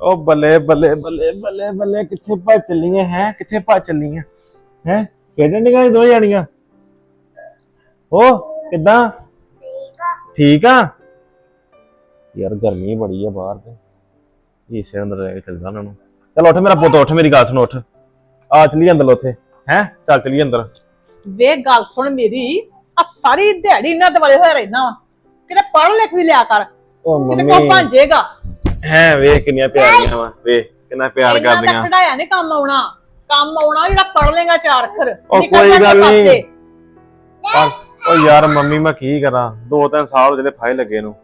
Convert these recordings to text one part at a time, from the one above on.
ਉਹ ਬੱਲੇ ਬੱਲੇ ਬੱਲੇ ਬੱਲੇ ਬੱਲੇ ਕਿੱਥੇ ਭੱਜ ਚੱਲੀਆਂ ਹੈ? ਕਿੱਥੇ ਭੱਜ ਚੱਲੀਆਂ? ਹੈ? ਖੇਡਣ ਦੀਆਂ ਇਹ ਦੋ ਜਾਣੀਆਂ? ਉਹ ਕਿੱਦਾਂ? ਠੀਕ ਆ? ਯਾਰ ਗਰਮੀ ਬੜੀ ਆ ਬਾਹਰ ਤੇ। ਏਸੇ ਅੰਦਰ ਰਹਿ ਕੇ ਚੱਲਦਾ ਉਹਨਾਂ ਨੂੰ। ਚਲ ਉੱਠ ਮੇਰਾ ਪੁੱਤ ਉੱਠ ਮੇਰੀ ਗੱਲ ਸੁਣ ਉੱਠ। ਆ ਚਲੀ ਅੰਦਰ ਉੱਥੇ। ਹੈ? ਚੱਲ ਚਲੀ ਅੰਦਰ। ਵੇ ਗੱਲ ਸੁਣ ਮੇਰੀ। ਆ ਸਾਰੀ ਦਿਹਾੜੀ ਇਹਨਾਂ ਦੇ ਵਾਲੇ ਹੋਏ ਰਹਿਣਾ ਵਾ। ਕਿਤੇ ਪੜ੍ਹ ਲਿਖ ਵੀ ਲਿਆ ਕਰ। ਉਹ ਕਿਤੇ ਕੋ ਭਾਂਜੇਗਾ। ਹੈ ਵੇਖ ਕਿੰਨੀਆਂ ਪਿਆਰੀਆਂ ਵਾ ਵੇਖ ਕਿੰਨਾ ਪਿਆਰ ਇਹਨਾਂ ਕਰਦੀਆਂ। ਖੜਾਇਆ ਨਹੀਂ ਕੰਮ ਆਉਣਾ। ਕੰਮ ਆਉਣਾ ਜਿਹੜਾ ਪੜ੍ਹ ਲੇਗਾ ਚਾਰ ਅੱਖਰ। ਉਹ ਕੋਈ ਗੱਲ। ਨਹੀਂ। ਪਰ ਉਹ ਯਾਰ ਮੰਮੀ ਮੈਂ ਕੀ ਕਰਾਂ? ਦੋ ਤਿੰਨ ਸਾਲ ਜਿਹੜੇ ਫਾਇਲ ਲੱਗੇ ਨੂੰ।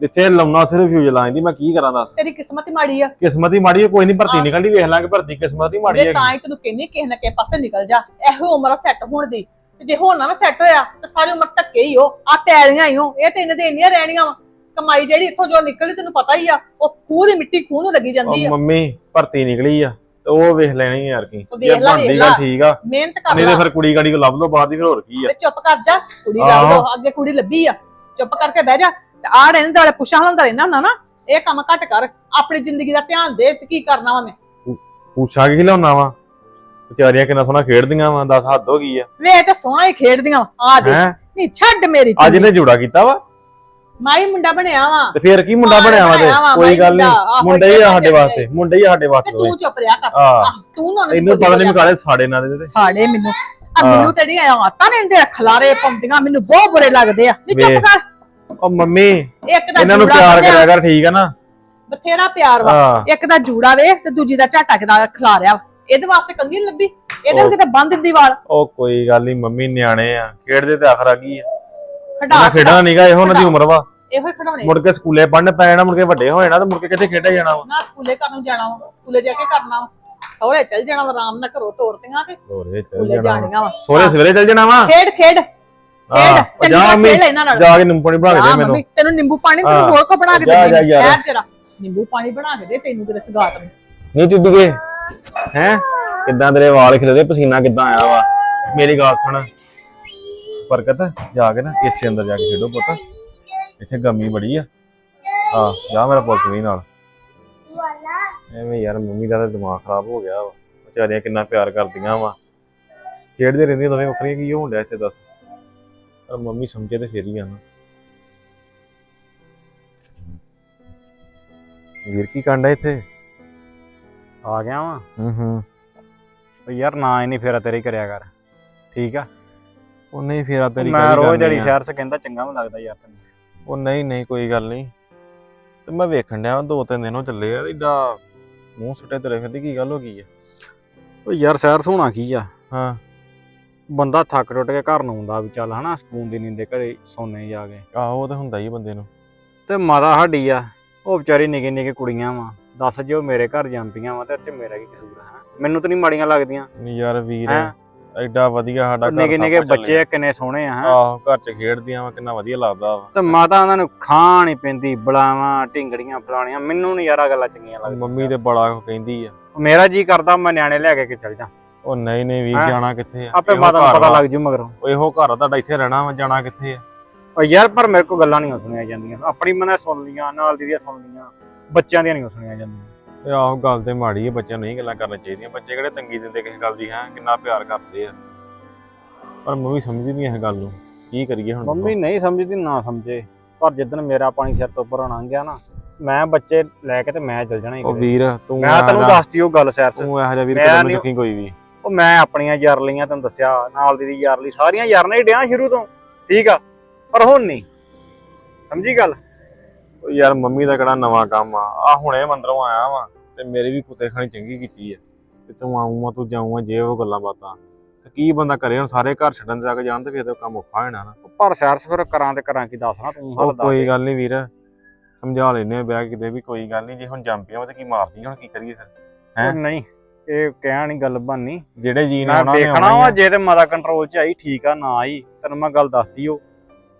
ਜਿੱਥੇ ਲਾਉਣਾ ਉੱਥੇ ਰਿਫਿਊਜ਼ ਲਾਉਂਦੀ ਮੈਂ ਕੀ ਕਰਾਂ ਦੱਸ? ਤੇਰੀ ਕਿਸਮਤ ਹੀ ਮਾੜੀ ਆ। ਕਿਸਮਤ ਹੀ ਮਾੜੀ ਹੈ ਕੋਈ ਨਹੀਂ ਭਰਤੀ। ਨਿਕਲਦੀ ਵੇਖ ਲਾਂਗੇ ਭਰਤੀ ਕਿਸਮਤ ਹੀ ਮਾੜੀ ਹੈ ਤਾਂ ਹੀ ਤੈਨੂੰ ਕਹਿੰਨੀ ਕਿਸੇ ਨਾ ਕਿਸੇ ਪਾਸੇ ਨਿਕਲ ਜਾ। ਇਹੋ ਉਮਰ ਸੈੱਟ ਹੋਣ ਦੀ। ਤੇ ਜੇ ਹੁਣ ਨਾ ਸੈੱਟ ਹੋਇਆ ਤਾਂ ਸਾਰੀ ਉਮਰ ਧੱਕੇ ਹੀ ਹੋ। ਆ ਟੈਲੀਆਂ ਹੀ ਹੋ। ਇਹ ਤਿੰਨ ਦੇ ਇੰਨੀਆਂ ਰਹਿਣੀਆਂ ਵਾ। ਕਮਾਈ ਜਿਹੜੀ ਇੱਥੋਂ ਜੋ ਨਿਕਲਦੀ ਤੈਨੂੰ ਪਤਾ ਹੀ ਆ ਉਹ ਖੂਹ ਦੀ ਮਿੱਟੀ ਖੂਹ ਨੂੰ ਲੱਗੀ ਜਾਂਦੀ ਆ। ਮੰਮੀ ਭਰਤੀ ਨਿਕਲੀ ਆ ਤੇ ਉਹ ਵੇਖ ਲੈਣੀ ਯਾਰ ਕੀ। ਉਹ ਜੇ ਵੇਖ ਲਾ, ਬਣਦੀ ਵੇਖ ਗੱਲ ਲਾ। ਠੀਕ ਆ ਮਿਹਨਤ ਕਰ ਨਹੀਂ ਲੈ। ਤੇ ਫਿਰ ਕੁੜੀ ਗਾੜੀ ਕੋ ਲੱਭ ਲਓ ਬਾਅਦ ਦੀ ਫਿਰ ਹੋਰ ਕੀ ਆ। ਵੇ ਚੁੱਪ ਕਰ ਜਾ ਕੁੜੀ ਲੱਭ। ਲੋ ਅੱਗੇ ਕੁੜੀ ਲੱਭੀ ਆ। ਚੁੱਪ ਕਰਕੇ ਬਹਿ ਜਾ ਤੇ ਆੜ ਇਹਨਾਂ ਦੇ ਵਾਲੇ ਪੁੱਛਾਂ ਹੁੰਦਾ ਰਹਿਣਾ ਹੁੰਦਾ ਨਾ ਇਹ ਕੰਮ ਘੱਟ ਕਰ ਆਪਣੀ ਜ਼ਿੰਦਗੀ ਦਾ ਧਿਆਨ ਦੇ ਤੇ ਕੀ ਕਰਨਾ ਵਾ ਮੈਂ ਪੁੱਛਾ ਕੀ ਲਿਆਉਣਾ ਵਾ? ਵਿਚਾਰੀਆਂ ਕਿੰਨਾ ਸੋਹਣਾ ਖੇਡਦੀਆਂ ਵਾ ਦੱਸ ਹੱਦ ਹੋ ਗਈ ਆ। ਵੇ ਤਾਂ ਸੋਹਣਾ ਹੀ ਖੇਡਦੀਆਂ ਵਾਂ। ਆ ਦੇ ਹੈ? ਨਹੀਂ ਛੱਡ ਮੇਰੀ ਅੱਜ ਇਹਨੇ ਜੋੜਾ ਕੀਤਾ ਵਾ? ਮਾਈ ਮੁੰਡਾ ਬਣਿਆ ਵਾ। ਤੇ ਫੇਰ ਕੀ ਮੁੰਡਾ ਬਣਿਆ ਵਾ ਤੇ? ਕੋਈ ਗੱਲ ਨਹੀਂ ਮੁੰਡਾ। ਹੀ ਆ ਸਾਡੇ ਵਾਸਤੇ ਮੁੰਡਾ ਹੀ ਆ ਸਾਡੇ ਵਾਸਤੇ ਤੂੰ ਚੁੱਪ ਰਿਹਾ ਕਰ। ਤੂੰ ਨਾ ਇਹਨੂੰ ਪਤਾ ਨਹੀਂ ਕਾਲੇ ਸਾੜੇ ਨਾ ਦੇ ਤੇ। ਸਾੜੇ ਮੈਨੂੰ। ਆ। ਮੈਨੂੰ ਤੇਰੀ ਆਤਾਂ ਨੇ ਦੇ ਖਲਾਰੇ ਪਾਉਂਦੀਆਂ ਮੈਨੂੰ ਬਹੁਤ ਬੁਰੇ ਲੱਗਦੇ ਆ। ਨਹੀਂ ਚੁੱਪ। ਕਰ। ਉਹ ਮੰਮੀ ਇਹਨਾਂ ਨੂੰ ਪਿਆਰ ਕਰਿਆ ਕਰ ਠੀਕ ਆ ਨਾ? ਬਥੇਰਾ ਪਿਆਰ ਵਾ। ਇੱਕ ਦਾ ਜੂੜਾ ਵੇ ਤੇ ਦੂਜੀ ਦਾ ਝਾਟਾ ਕਿਦਾ ਖਿਲਾਰਿਆ ਵਾ। ਇਹਦੇ ਵਾਸਤੇ ਕੰਗੀ ਨੀ ਲੱਭੀ। ਇਹਦੇ ਉਹ- ਕਿਤੇ ਬੰਦ ਦਿੰਦੀ ਵਾਲ। ਉਹ ਕੋਈ ਗੱਲ ਨਹੀਂ ਮੰਮੀ ਨਿਆਣੇ ਆ। ਖੇਡਦੇ ਤੇ ਆਖਰ ਆ ਗਈ ਆ। ਖਡਾ ਉਹਨਾਂ ਖੇਡਣਾ ਨਹੀਂਗਾ ਇਹੋ ਉਹਨਾਂ ਦੀ ਉਮਰ ਵਾ। ਇਹੋ ਹੀ ਖਡਾਉਣੇ। ਮੁੜ ਕੇ ਸਕੂਲੇ ਪੜਨ ਪੈ ਜਾਣਾ ਮੁੜ ਕੇ ਵੱਡੇ ਹੋ ਜਾਣਾ ਤੇ ਮੁੜ ਕੇ ਕਿੱਥੇ ਖੇਡਿਆ ਜਾਣਾ ਵਾ? ਨਾ ਸਕੂਲੇ ਕਰਨ ਨੂੰ ਜਾਣਾ ਵਾ ਸਕੂਲੇ ਜਾ ਕੇ ਕਰਨਾ ਵਾ। ਸਹੁਰੇ ਚੱਲ ਜਾਣਾ ਵਾ ਆਰਾਮ ਨਾਲ ਘਰੋਂ ਤੋਰਤੀਆਂ ਤੇ ਸੋਰੇ ਚੱਲ ਸਕੂਲੇ ਜਾਣਾ। ਜਾਣੀਆਂ ਵਾ। ਸੋਰੇ ਸਵੇਰੇ ਚੱਲ ਜਾਣਾ ਵਾ? ਖੇਡ ਖੇਡ ਹਾਂ ਖੇਡ। ਉਹ ਚੰਗੀ ਜਾ ਤਰ੍ਹਾਂ ਮੰਮੀ ਖੇਡ ਲੈ ਇਹਨਾਂ ਨਾਲ। ਜਾ ਕੇ ਨਿੰਬੂ ਪਾਣੀ ਬਣਾ ਕੇ ਹਾਂ ਦੇ ਮੈਨੂੰ। ਮੰਮੀ ਤੈਨੂੰ ਨਿੰਬੂ ਪਾਣੀ ਹਾਂ। ਤੈਨੂੰ ਹੋਰ ਕੋ ਬਣਾ ਕੇ ਜਾ, ਜਾ ਯਾਰ। ਜਰਾ। ਨਿੰਬੂ ਪਾਣੀ ਬਣਾ ਕੇ ਦੇ ਤੈਨੂੰ ਕਿਤੇ ਸਗਾਤ ਨੂੰ। ਨਹੀਂ ਟੁੱਟੂਗੇ ਹੈ? ਕਿੱਦਾਂ ਤੇਰੇ ਵਾਲ ਖਿਲਦੇ ਪਸੀਨਾ ਕਿੱਦਾਂ ਆਇਆ ਵਾ? ਮੇਰੀ ਗੱਲ ਸੁਣ। ਬਰਕਤ ਜਾ ਕੇ ਨਾ ਏਸੀ ਅੰਦਰ ਜਾ ਕੇ ਖੇਡੋ ਪੁੱਤ। ਇੱਥੇ ਗਰਮੀ ਬੜੀ ਆ। ਹਾਂ ਜਾ ਮੇਰਾ ਪੁੱਤ ਵੀ ਨਾਲ। ਐਵੇਂ ਯਾਰ ਮੰਮੀ ਦਾ ਤਾਂ ਦਿਮਾਗ ਖਰਾਬ ਹੋ ਗਿਆ ਵਾ। ਵਿਚਾਰੀਆਂ ਕਿੰਨਾ ਪਿਆਰ ਕਰਦੀਆਂ ਵਾ। ਖੇਡਦੇ ਰਹਿੰਦੀਆਂ ਦੋਵੇਂ ਵੱਖਰੀਆਂ ਕੀ ਹੋਣ ਡਿਆ ਇੱਥੇ ਦੱਸ। ਪਰ ਮੰਮੀ ਸਮਝੇ ਤੇ ਫੇਰ ਹੀ ਆ ਨਾ। ਵੀਰ ਕੀ ਕਾਂਡਾ ਇੱਥੇ? ਆ ਗਿਆ ਵਾਂ। ਹੂੰ ਹੂੰ। ਯਾਰ ਨਾ ਹੀ ਨਹੀਂ ਫੇਰਾ ਤੇਰੀ ਕਰਿਆ ਕਰ। ਠੀਕ ਆ? ਉਹ ਨਹੀਂ ਫੇਰ ਤੇਰੀ ਮੈਂ ਕਾਹਦੀ ਰੋਜ਼ ਕਰਨੀ ਜਿਹੜੀ ਆ? ਸ਼ਹਿਰ 'ਚ ਕਹਿੰਦਾ ਚੰਗਾ ਨਹੀਂ ਲੱਗਦਾ ਯਾਰ ਤੈਨੂੰ। ਉਹ ਨਹੀਂ ਨਹੀਂ ਕੋਈ ਗੱਲ ਨਹੀਂ। ਤੇ ਮੈਂ ਵੇਖਣ ਡਿਆ ਦੋ ਤਿੰਨ ਦਿਨ ਹੋ ਚੱਲੇ ਆ ਏਡਾ ਮੂੰਹ ਸੁੱਟੇ ਤੇਰੇ ਫਿਰਦੀ ਕੀ ਗੱਲ ਹੋ ਗਈ ਆ? ਉਹ ਯਾਰ ਸ਼ਹਿਰ ਸੋਹਣਾ ਕੀ ਆ? ਹਾਂ। ਬੰਦਾ ਥੱਕ ਟੁੱਟ ਕੇ ਘਰ ਨੂੰ ਆਉਂਦਾ ਵੀ ਚੱਲ ਹਨਾ ਸਕੂਨ ਦੀ ਨੀਂਦੇ ਘਰੇ ਸੌਣੇ ਜਾ ਕੇ। ਆਹੋ ਉਹ ਤਾਂ ਹੁੰਦਾ ਹੀ ਆ ਬੰਦੇ ਨੂੰ। ਤੇ ਮਾਤਾ ਸਾਡੀ ਆ ਉਹ ਵਿਚਾਰੀ ਨਿੱਕੀ ਨਿੱਕੀ ਕੁੜੀਆਂ ਵਾ। ਦੱਸ ਜੇ ਉਹ ਮੇਰੇ ਘਰ ਜਾਂਦੀਆਂ ਵਾ ਤੇ ਇੱਥੇ ਮੇਰਾ ਕੀ ਕਸੂਰ ਆ ਮੈਨੂੰ ਤਾਂ ਨਹੀਂ ਮਾੜੀਆਂ ਲੱਗਦੀਆਂ। ਨਹੀਂ ਯਾਰ ਵੀਰ ਹੈਂ? ਐਡਾ ਵਧੀਆ ਸਾਡਾ ਘਰ ਨਿੱਕੇ ਨਿੱਕੇ। ਬੱਚੇ ਆ, ਕਿੰਨੇ ਸੋਹਣੇ ਆ ਹੈਂ। ਆਹੋ ਘਰ ਚ ਖੇਡਦੀਆਂ ਵਾ ਕਿੰਨਾ ਵਧੀਆ ਲੱਗਦਾ ਵਾ। ਤੇ ਮਾਤਾ ਉਹਨਾਂ ਨੂੰ ਖਾਣ ਹੀ ਪੈਂਦੀ ਬਲਾਵਾਂ ਢਿੰਗੜੀਆਂ ਫਲਾਣੀਆਂ ਮੈਨੂੰ ਨਹੀਂ ਯਾਰ ਆਹ ਗੱਲਾਂ ਚੰਗੀਆਂ ਲੱਗਦੀਆਂ। ਮੰਮੀ ਤੇ ਬੜਾ ਕਹਿੰਦੀ ਆ। ਮੇਰਾ ਜੀ ਕਰਦਾ ਮੈਂ ਨਿਆਣੇ ਲੈ ਕੇ ਕਿ ਚੱਲ ਜਾ। ਉਹ ਨਹੀਂ ਨਹੀਂ ਵੀ ਹੈਂ? ਜਾਣਾ ਕਿੱਥੇ ਆ? ਆਪੇ ਇਹੋ ਮਾਤਾ ਨੂੰ ਘਰ ਪਤਾ ਵਾ। ਲੱਗ ਜੂ ਮਗਰੋਂ। ਉਹ ਇਹੋ ਘਰ ਆ ਤੁਹਾਡਾ ਇੱਥੇ ਰਹਿਣਾ ਵਾ ਜਾਣਾ ਕਿੱਥੇ ਆ? ਉਹ ਯਾਰ ਪਰ ਮੇਰੇ ਕੋਲ ਗੱਲਾਂ ਨਹੀਂ ਸੁਣੀਆਂ ਜਾਂਦੀਆਂ। ਆਪਣੀ ਮਨਾਂ ਸੁਣ ਲੀਆਂ ਨਾਲ ਦੀ ਦੀਆਂ ਸੁਣ ਲੀਆਂ ਬੱਚਿਆਂ ਦੀਆਂ ਨਹੀਂ ਸੁਣੀਆਂ ਜਾਂਦੀਆਂ। ਇਹ ਆਹੋ ਗੱਲ ਤੇ ਮਾੜੀ ਆ ਬੱਚਿਆਂ ਨੂੰ ਨਹੀਂ ਗੱਲਾਂ ਕਰਨੀਆਂ ਚਾਹੀਦੀਆਂ। ਬੱਚੇ ਕਿਹੜੇ ਤੰਗੀ ਦਿੰਦੇ ਕਿਸੇ ਗੱਲ ਦੀ ਹੈ? ਕਿੰਨਾ ਪਿਆਰ ਕਰਦੇ ਆ। ਪਰ ਮੰਮੀ ਸਮਝਦੀ ਨਹੀਂ ਇਹ ਗੱਲ ਨੂੰ। ਕੀ ਕਰੀਏ ਹੁਣ ਮੰਮੀ ਨਹੀਂ ਸਮਝਦੀ ਨਾ ਸਮਝੇ। ਪਰ ਜਿੱਦਣ ਮੇਰਾ ਪਾਣੀ ਸਿਰ ਤੋਂ ਉੱਪਰ ਆਉਣਾ ਗਿਆ ਨਾ ਮੈਂ ਬੱਚੇ ਲੈ ਕੇ ਤੇ ਮੈਂ ਚੱਲ ਜਾਣਾ ਹੀ ਉਹ। ਵੀਰ ਤੂੰ ਮੈਂ ਤੈਨੂੰ ਇਹੋ ਦੱਸਤੀ ਉਹ ਗੱਲ ਸੈਰ ਤੂੰ ਇਹੋ ਜਿਹਾ ਵੀਰ ਕਦਮ ਨੀ- ਚੱਕੀ ਕੋਈ ਵੀ। ਉਹ ਮੈਂ ਆਪਣੀਆਂ ਯਾਰ ਲਈਆਂ ਤੈਨੂੰ ਦੱਸਿਆ। ਨਾਲ ਦੀ ਦੀ ਯਾਰ ਲਈ। ਸਾਰੀਆਂ ਯਾਰਾਂ ਹੀ ਡਿਆਂ ਸ਼ੁਰੂ ਤੋਂ। ਠੀਕ ਆ? ਪਰ ਹੁਣ ਨਹੀਂ। ਸਮਝੀ ਗੱਲ? ਉਹ ਯਾਰ ਮੰਮੀ ਦਾ ਕਿਹੜਾ ਨਵਾਂ ਕੰਮ ਆ। ਆ ਹੁਣੇ ਮੰਦਰੋਂ ਆਇਆ ਵਾਂ ਤੇ ਮੇਰੀ ਵੀ ਕੁੱਤੇ ਖਾਣੀ ਚੰਗੀ ਕੀਤੀ ਆ। ਤੇ ਤੂੰ ਆਉਂਗਾ ਤੂੰ ਜਾਊਂਗਾ ਜੇ ਉਹ ਗੱਲਾਂ ਬਾਤਾਂ। ਤੇ ਕੀ ਬੰਦਾ ਕਰੇ ਹੁਣ ਸਾਰੇ ਘਰ ਛੱਡਣ ਤੱਕ ਜਾਣ ਤੇ ਫਿਰ ਤਾਂ ਕੰਮ ਔਖਾ ਹੋਣਾ ਨਾ। ਪਰ ਸ਼ਹਿਰ 'ਚ ਫਿਰ ਕਰਾਂ ਤੇ ਕਰਾਂ ਕੀ ਦੱਸਣਾ ਤੂੰ ਉਹ ਹੱਲ ਦੱਸ। ਕੋਈ। ਗੱਲ ਨਹੀਂ ਵੀਰ ਸਮਝਾ ਲੈਨੇ ਆ ਬਹਿ ਕਿਤੇ ਵੀ ਕੋਈ ਗੱਲ ਨਹੀਂ ਜੇ ਹੁਣ ਜੰਮ ਪਿਆ ਵਾ ਤੇ ਕੀ ਮਾਰਦੀ ਹੁਣ ਕੀ ਕਰੀਏ ਫਿਰ? ਹੈਂ? ਉਹ ਨਹੀਂ ਇਹ ਕਹਿ ਨਹੀਂ ਗੱਲ ਬਣਨੀ। ਜਿਹੜੇ ਜੀ ਨੇ ਮੈਂ ਆਉਣਾ ਨੇ ਦੇਖਣਾ ਆਉਣਾ ਵਾ ਹੀ ਆ। ਜੇ ਤੇ ਮਾਤਾ ਕੰਟਰੋਲ 'ਚ ਆਈ ਠੀਕ ਆ ਨਾ ਆਈ ਤੈਨੂੰ ਮੈਂ ਗੱਲ ਦੱਸਦੀ ਓ